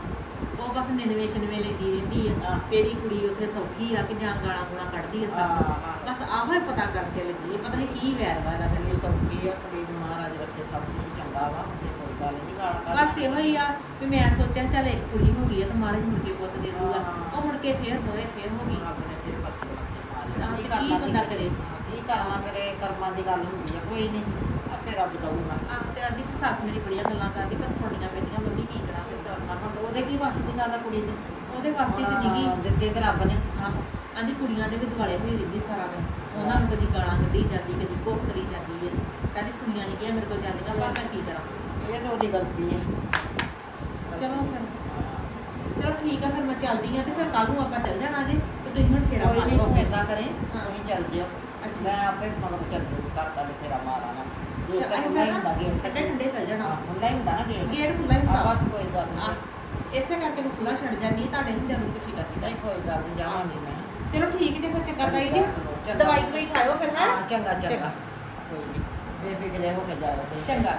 ਉਹ ਬਸ ਨਿਨਵੇਸ਼ਨ ਵੇਲੇ ਦੀ ਰਹਿੰਦੀ ਆ। ਹਾਂ। ਕੁੜੀ ਉੱਥੇ ਸੌਖੀ ਆ ਕਿ ਜਾਂ ਗਾਲਾਂ ਗੂਲਾਂ ਕੱਢਦੀ ਆ ਸੱਸ। ਹਾਂ। ਬਸ ਆਹੋ ਹੀ ਪਤਾ ਕਰਕੇ ਲੱਗੀ ਪਤਾ ਨਹੀਂ ਕੀ ਵੈਰ ਵਾ ਇਹਦਾ। ਇਹ ਫਿਰ ਸੌਖੀ ਆ ਕੁੜੀ ਨੂੰ ਮਹਾਰਾਜ ਰੱਖੇ ਸਭ ਕੁਝ ਚੰਗਾ ਵਾ ਤੇ ਕੋਈ ਗੱਲ ਨਹੀਂ ਗਾਲਾਂ ਬਸ ਇਹੋ ਹੀ ਆ ਵੀ ਮੈਂ ਸੋਚਿਆ ਚੱਲ ਇੱਕ ਕੁੜੀ ਹੋ ਗਈ ਆ ਤਾਂ ਮਹਾਰਾਜ ਮੁੜ ਕੇ ਪੁੱਤ ਦੇ ਦੂਗਾ। ਹਾਂ। ਉਹ ਮੁੜ ਕੇ ਫੇਰ ਦੋਰੇ ਫੇਰ ਹੋ ਗਈ ਆਪਣੇ ਫਿਰ ਪੱਥੇ ਪੱਥੇ ਕੀ ਬੰਦਾ ਕਰੇ? ਕੀ ਕਰਨਾ ਕਰੇ ਕਰਮਾਂ ਦੀ ਗੱਲ ਹੁੰਦੀ ਹੈ ਕੋਈ ਨਹੀਂ ਆਪੇ ਰੱਬ ਦਊਗਾ। ਆਹ ਤੇ ਆਦੀ ਸੱਸ ਮੇਰੀ ਬੜੀਆਂ ਗੱਲਾਂ ਕਰਦੀ ਪਰ ਸੁਣੀਆਂ ਪੈਂਦੀਆਂ ਮੰਮੀ ਕੀ ਕਰਾਂ? ਕੀ ਕਰਨਾ ਹੁਣ ਉਹਦੇ ਕੀ ਵੱਸ ਦੀ ਗੱਲ ਆ ਕੁੜੀ ਦੀ? ਉਹਦੇ ਵਾਸਤੇ ਤੇ ਨਿੱਗੀ। ਦਿੱਤੇ ਤੇ ਰੱਬ ਨੇ। ਆਹੋ ਆਂਦੀ ਕੁੜੀਆਂ ਦੇ ਵੀ ਦੁਆਲੇ ਹੋਈ ਰਹਿੰਦੀ ਸਾਰਾ ਦਿਨ। ਉਹਨਾਂ ਨੂੰ ਕਦੀ ਗਾਲਾਂ ਕੱਢੀ ਜਾਂਦੀ ਕਦੀ ਕੋਪ ਕਰੀ ਜਾਂਦੀ ਹੈ ਕਹਿੰਦੀ ਸੁਣੀਆਂ ਨਹੀਂ ਗਿਆ ਮੇਰੇ ਕੋਲ ਜਾਂਦੀਆਂ ਪਰ ਮੈਂ ਕੀ ਕਰਾਂ? ਇਹ ਤਾਂ ਉਹਦੀ ਗਲਤੀ ਹੈ ਚਲੋ ਫਿਰ। ਚਲੋ ਠੀਕ ਆ ਫਿਰ ਮੈਂ ਚੱਲਦੀ ਆ ਤੇ ਫਿਰ ਕੱਲ ਨੂੰ ਆਪਾਂ ਚੱਲ ਜਾਣਾ ਜੇ। ਤੁਸੀਂ ਹੁਣ ਫੇਰਾ ਕੋਈ ਮਾਰ ਨਹੀਂ ਤੂੰ ਏਦਾਂ ਕਰੇ। ਤੁਸੀਂ ਚੱਲ ਜਿਓ। ਅੱਛਾ। ਮੈਂ ਆਪੇ ਮਗਰ ਚੱਲ ਜੂਗੀ ਘਰ ਦਾ ਤੇ ਫੇਰਾ ਮਾਰ ਆਣਾ ਜੇ ਤਾਂ ਖੁੱਲਾ ਹੁੰਦਾ ਗੇਟ ਠੰਡੇ ਠੰਡੇ ਚੱਲ ਜਾਣਾ। ਹੁੰਦਾ ਹੀ ਹੁੰਦਾ ਨਾ ਗੇਟ ਗੇਟ ਖੁੱਲਾ ਹੁੰਦਾ। ਬਸ ਕੋਈ ਗੱਲ ਨਹੀਂ। ਇਸੇ ਕਰਕੇ ਮੈਂ ਖੁੱਲਾ ਛੱਡ ਜਾਂਦੀ ਤੁਹਾਡੇ ਹੁੰਦਿਆਂ ਨੂੰ ਕੋਈ ਫਿਕਰ ਨਹੀਂ। ਕੋਈ ਗੱਲ ਨਹੀਂ ਜਾਵਾਂਗੀ ਮੈਂ। ਚਲੋ ਠੀਕ ਜੇ ਫਿਰ ਚੰਗਾ ਤਾਈ ਜੀ। ਦਵਾਈ ਦਵਾਈ ਖਾਓ ਫਿਰ ਹੈ? ਚੰਗਾ ਚੰਗਾ। ਕੋਈ ਨਹੀਂ ਬੇਫਿਕਰੇ ਹੋ ਕੇ ਜਾਓ ਚੰਗਾ।